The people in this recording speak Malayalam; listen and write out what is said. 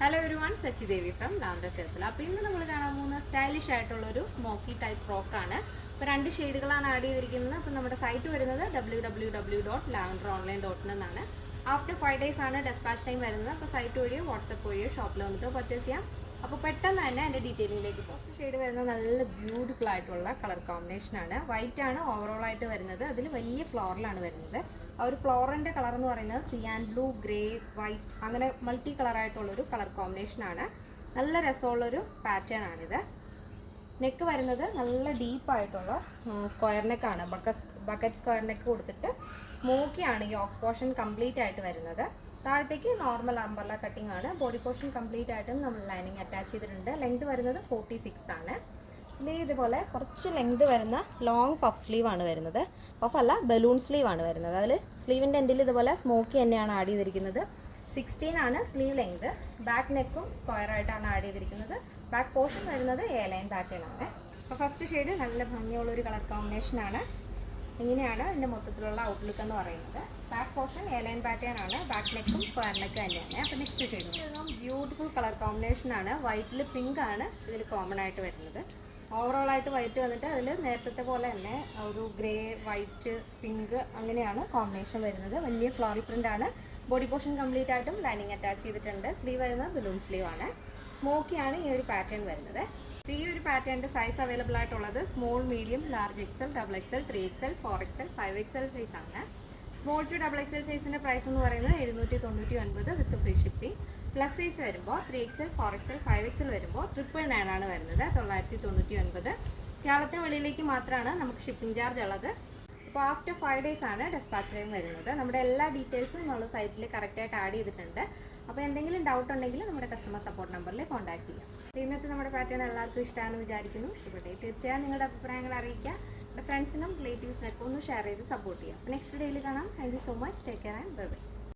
ഹലോ ഒരു വൺ സച്ചി ദേവി ഫ്രം ലാൻഡർ ഷെൽസിൽ അപ്പോൾ ഇന്ന് നമ്മൾ കാണാൻ പോകുന്ന സ്റ്റൈലിഷ് ആയിട്ടുള്ള ഒരു സ്മോക്കി ടൈപ്പ് ഫ്രോക്കാണ് അപ്പോൾ രണ്ട് ഷെയ്ഡുകളാണ് ആഡ് ചെയ്തിരിക്കുന്നത്. അപ്പോൾ നമ്മുടെ സൈറ്റ് വരുന്നത് W W W dot lavender online dot എന്നാണ്. ആഫ്റ്റർ ഫൈവ് ഡേയ്സ് ആണ് ഡെസ്പാച്ച് ടൈം വരുന്നത്. അപ്പോൾ സൈറ്റ് വഴിയോ വാട്സപ്പ് വഴിയോ ഷോപ്പിൽ വന്നിട്ട് പർച്ചേസ് ചെയ്യാം. അപ്പോൾ പെട്ടെന്ന് തന്നെ എന്റെ ഡീറ്റെയിലിംഗിലേക്ക് ഫസ്റ്റ് ഷെയ്ഡ് വരുന്നത് നല്ല ബ്യൂട്ടിഫുൾ ആയിട്ടുള്ള കളർ കോമ്പിനേഷൻ ആണ്. വൈറ്റ് ആണ് ഓവറോൾ ആയിട്ട് വരുന്നത്. അതിൽ വലിയ ഫ്ലോറിലാണ് വരുന്നത്. ആ ഒരു ഫ്ലോറിന്റെ കളർ എന്ന് പറയുന്നത് സിയാൻ ബ്ലൂ ഗ്രേ വൈറ്റ് അങ്ങനെ മൾട്ടി കളർ ആയിട്ടുള്ളൊരു കളർ കോമ്പിനേഷൻ ആണ്. നല്ല രസമുള്ളൊരു പാറ്റേൺ ആണിത്. നെക്ക് വരുന്നത് നല്ല ഡീപ്പ് ആയിട്ടുള്ള സ്ക്വയർ നെക്കാണ് ബക്കസ് ബക്കറ്റ് സ്ക്വയർ നെക്ക് കൊടുത്തിട്ട് സ്മോക്കി ആണ് യോക്ക് പോർഷൻ കംപ്ലീറ്റ് ആയിട്ട് വരുന്നത്. താഴത്തേക്ക് നോർമൽ അമ്പർല കട്ടിംഗ് ആണ്. ബോഡി പോർഷൻ കംപ്ലീറ്റ് ആയിട്ടും നമ്മൾ ലൈനിങ് അറ്റാച്ച് ചെയ്തിട്ടുണ്ട്. ലെങ്ത് വരുന്നത് ഫോർട്ടി സിക്സ് ആണ്. സ്ലീവ് ഇതുപോലെ കുറച്ച് ലെങ്ത് വരുന്ന ലോങ് പഫ് സ്ലീവ് ആണ് വരുന്നത്. പഫ് അല്ല ബലൂൺ സ്ലീവ് ആണ് വരുന്നത്. അതിൽ സ്ലീവിന്റെ എൻഡിൽ ഇതുപോലെ സ്മോക്കി തന്നെയാണ് ആഡ് ചെയ്തിരിക്കുന്നത്. സിക്സ്റ്റീൻ ആണ് സ്ലീവ് ലെങ്ത് ബാക്ക് നെക്കും സ്ക്വയർ ആയിട്ടാണ് ആഡ് ചെയ്തിരിക്കുന്നത്. ബാക്ക് പോർഷൻ വരുന്നത് എ ലൈൻ പാറ്റേൺ ആണ്. അപ്പോൾ ഫസ്റ്റ് ഷെയ്ഡ് നല്ല ഭംഗിയുള്ള ഒരു കളർ കോമ്പിനേഷൻ ആണ്. ഇങ്ങനെയാണ് അതിന്റെ മൊത്തത്തിലുള്ള ഔട്ട്ലുക്ക് എന്ന് പറയുന്നത്. Back portion A line pattern ആണ്. ബാക്ക് നെക്കും സ്ക്വയർ നെക്കും തന്നെയാണ്. അപ്പോൾ next shade beautiful colour combination ആണ്. വൈറ്റിൽ പിങ്ക് ആണ് ഇതിൽ കോമൺ ആയിട്ട് വരുന്നത്. ഓവറോൾ ആയിട്ട് വൈറ്റ് വന്നിട്ട് അതിൽ നേരത്തെ പോലെ തന്നെ ഒരു ഗ്രേ വൈറ്റ് പിങ്ക് അങ്ങനെയാണ് കോമ്പിനേഷൻ വരുന്നത്. വലിയ ഫ്ലോറൽ പ്രിന്റ് ആണ്. ബോഡി പോർഷൻ കംപ്ലീറ്റ് ആയിട്ടും ലൈനിങ് അറ്റാച്ച് ചെയ്തിട്ടുണ്ട്. സ്ലീവ് വരുന്നത് ബലൂൺ സ്ലീവ് ആണ്. സ്മോക്കി ആണ് ഈ ഒരു പാറ്റേൺ വരുന്നത്. അപ്പോൾ ഈ ഒരു പാറ്റേണിന്റെ സൈസ് അവൈലബിൾ ആയിട്ടുള്ളത് small medium large XL double XL three XL four XL five XL size ആണ്. സ്മോൾ ടു ഡബിൾ എക്സൽ സൈസിന്റെ പ്രൈസ് എന്ന് പറയുന്നത് എഴുന്നൂറ്റി തൊണ്ണൂറ്റി ഒൻപത് with free shipping plus size വരുമ്പോൾ three XL four XL five XL വരുമ്പോൾ ട്രിപ്പിൾ നയൻ ആണ് വരുന്നത്. തൊള്ളായിരത്തി തൊണ്ണൂറ്റി ഒൻപത് കേരളത്തിന് വെളിയിലേക്ക് മാത്രമാണ് നമുക്ക് ഷിപ്പിംഗ് ചാർജ് ഉള്ളത്. അപ്പോൾ ആഫ്റ്റർ ഫൈവ് ഡേയ്സ് ആണ് ഡെസ്പാച്ച് ടൈം വരുന്നത്. നമ്മുടെ എല്ലാ ഡീറ്റെയിൽസും നമ്മൾ സൈറ്റിൽ കറക്റ്റായിട്ട് ആഡ് ചെയ്തിട്ടുണ്ട്. അപ്പോൾ എന്തെങ്കിലും ഡൗട്ട് ഉണ്ടെങ്കിൽ നമ്മുടെ കസ്റ്റമർ സപ്പോർട്ട് നമ്പറിൽ കോൺടാക്ട് ചെയ്യാം. ഇന്നത്തെ നമ്മുടെ പാറ്റേൺ എല്ലാവർക്കും ഇഷ്ടമാണെന്ന് വിചാരിക്കുന്നു. ഇഷ്ടപ്പെട്ടേ തീർച്ചയായും നിങ്ങളുടെ അഭിപ്രായങ്ങൾ അറിയിക്കുക. നിങ്ങളുടെ ഫ്രണ്ട്സിനും റിലേറ്റീവ്സിനൊക്കെ ഒന്ന് ഷെയർ ചെയ്ത് സപ്പോർട്ട് ചെയ്യാം നെക്സ്റ്റ് ഡേയിൽ കാണാം. Thank you so much take care and bye bye